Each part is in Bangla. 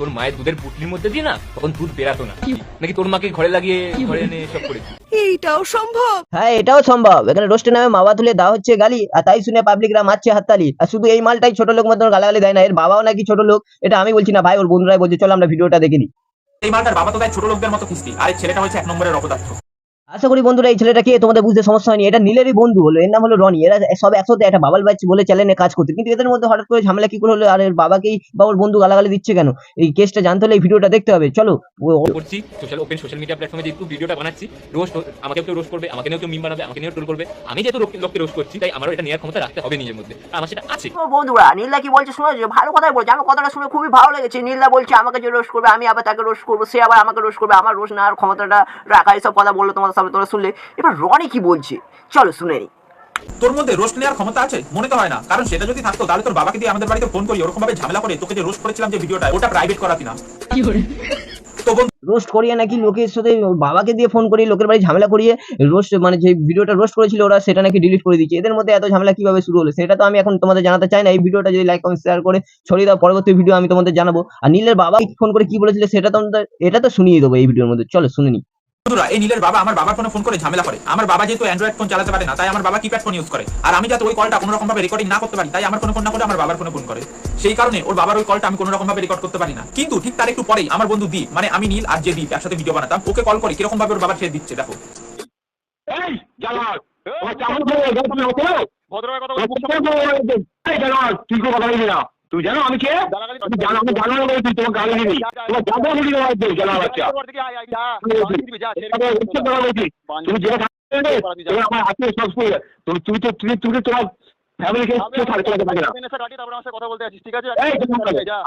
তোর মায়ের দুধের পুটলির মধ্যে দিয়ে না তখন দুধ বেরাতো না। নাকি তোর মাকে ঘরে লাগিয়ে ঘরে এনে সব করেছি? এইটাও সম্ভব? হ্যাঁ এটাও সম্ভব। এখানে রোস্টের নামে মাওয়া তুলে দেওয়া হচ্ছে গালি আর তাই শুনে পাবলিকরা মারছে হাততালি। আর শুধু এই মালটাই ছোট লোক মতন গালাগালি দেয় না এর বাবাও নাকি ছোট লোক এটা আমি বলছি না ভাই ওর বন্ধুরাই বলছে চলো আমরা ভিডিওটা দেখে নিই। এই মালটার বাবা তো তাই ছোট লোকদের মতো কিস্তি আর এই ছেলেটা হচ্ছে এক নম্বরের অপদার্থ। আশা করি বন্ধুরা এই ছেলেটাকে তোমাদের বুঝতে সমস্যা হয়নি। এটা নীলেরই বন্ধু হলো এর নাম হলো রনি। এরা সব একসাথে একটা বাবাল বাচ্চা বলে চ্যানেলে কাজ করতে। কিন্তু এদের মধ্যে হঠাৎ করে ঝামেলা কি করে হলো আর এর বাবাকেই বা ওর বন্ধু গালাগালি দিচ্ছে কেন? এই কেসটা জানতে হলে এই ভিডিওটা দেখতে হবে। চলো করছি। সোশ্যাল ওপেন সোশ্যাল মিডিয়া প্ল্যাটফর্মে যেহেতু ভিডিওটা বানাচ্ছি রোস্ট আমাকে কেউ রোস্ট করবে আমাকে নিয়েও কেউ মিম বানাবে আমাকে নিয়েও ট্রোল করবে। আমি যেহেতু লোককে- লোককে রোস্ট করছি তাই আমারও এটা নেওয়ার ক্ষমতা রাখতে হবে নিজের মধ্যে। আর আমার সেটা আছে। ও বন্ধুরা নীলদা কি বলছে শুনেছো ভালো কথাই বলছে। আমার কথাটা শুনে খুবই ভালো লেগেছে। নীলদা বলছে আমাকে যে রোস্ট করবে আমি আবার তাকে রোস্ট করব সে আবার আমাকে রোস্ট করবে। আমার রোস্ট নেওয়ার ক্ষমতাটা রাখা এইসব কথা বলল তোমাদের সামনে তোমরা শুনলে। এবার রনি কি বলছে? চলো শুনে নি। তোর মধ্যে রোস্ট নেওয়ার ক্ষমতা আছে? মনে তো হয় না। কারণ সেটা যদি থাকতো তাহলে তোর বাবাকে দিয়ে আমাদের বাড়িতে ফোন করি ওরকম ভাবে ঝামেলা করে তোকে যে রোস্ট করেছিলাম যে ভিডিওটা ওটা প্রাইভেট করাতি না তো বন্ধু রোস্ট করিয়ে নাকি লোকের সাথে বাবাকে দিয়ে ফোন করিয়ে লোকের বাড়ি ঝামেলা করিয়ে রোস্ট মানে যে ভিডিওটা রোস্ট করেছিল ওরা সেটা নাকি ডিলিট করে দিচ্ছে এদের মধ্যে এত ঝামেলা কীভাবে শুরু হলো? সেটা তো আমি এখন তোমাদের জানাতে চাই না। এই ভিডিওটা যদি লাইক কমেন্ট শেয়ার করে ছড়িয়ে দাও পরবর্তী ভিডিও আমি তোমাদের জানাব। আর নীলের বাবা ফোন করে কি বলেছিল সেটা তোমাদের এটা তো শুনিয়ে দেবো এই ভিডিওর মধ্যে। চলো শুনে নি। বন্ধুরা এই নীলের বাবা আমার বাবার ফোনে ফোন করে ঝামেলা করে। আমার বাবা যেহেতু অ্যান্ড্রয়েড ফোন চালাতে পারে না তাই আমার বাবা কিপ্যাড ফোন ইউজ করে। আর আমি যাতে ওই কলটা কোনো রকম ভাবে রেকর্ডিং না করতে পারি তাই আমার ফোনে ফোন না করে আমার বাবার ফোনে ফোন করে। সেই কারণে ওর বাবার ওই কলটা আমি কোনো রকম ভাবে রেকর্ড করতে পারি না। কিন্তু ঠিক তার একটু পরেই আমার বন্ধু দীপ মানে আমি নীল আর যে দীপ একসাথে ভিডিও বানাতাম ওকে কল করে কীরকম ভাবে ওর বাবা ছেড়ে দিচ্ছে দেখো। এই ভদ্রভাবে কথা বলছি তুই কথা বলবি না। তুই জানো আমি কে? তুমি জানো আমি জানো না বলে তুই তোমার গালি দিবি। তোমার যাব দিবি না তুই জানা বাচ্চা তুমি যেটা তুমি আমার হাতে সব তুমি তুমি তো তুমি তুমি তোমার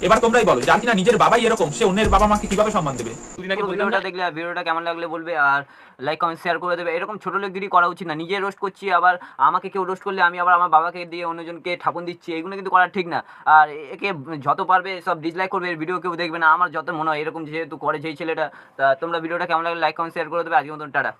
এবার তোমরাই বলো যার কিনা নিজের বাবাই এরকম সে অন্যের বাবা মাকে কীভাবে সম্মান দেবে? দুদিন আগে পুরো বললাম ভিডিওটা দেখলে ভিডিওটা কেমন লাগলে বলবে আর লাইক কমেন্ট শেয়ার করে দেবে। এরকম ছোট লোকগিরি করা উচিত না নিজে রোস্ট করছি আবার আমাকে কেউ রোস্ট করলে আমি আবার আমার বাবাকে দিয়ে অন্যজনকে ঠাপন দিচ্ছি এগুলো কিন্তু করা ঠিক না। আর একে যত পারবে সব ডিসলাইক করবে এর ভিডিও কেউ দেখবে না আমার যত মনে হয় এরকম যেহেতু করে সেই ছেলেটা তা তোমরা ভিডিওটা কেমন লাগলে লাইক কমেন্ট শেয়ার করে দেবে আজকের মতন টাটা।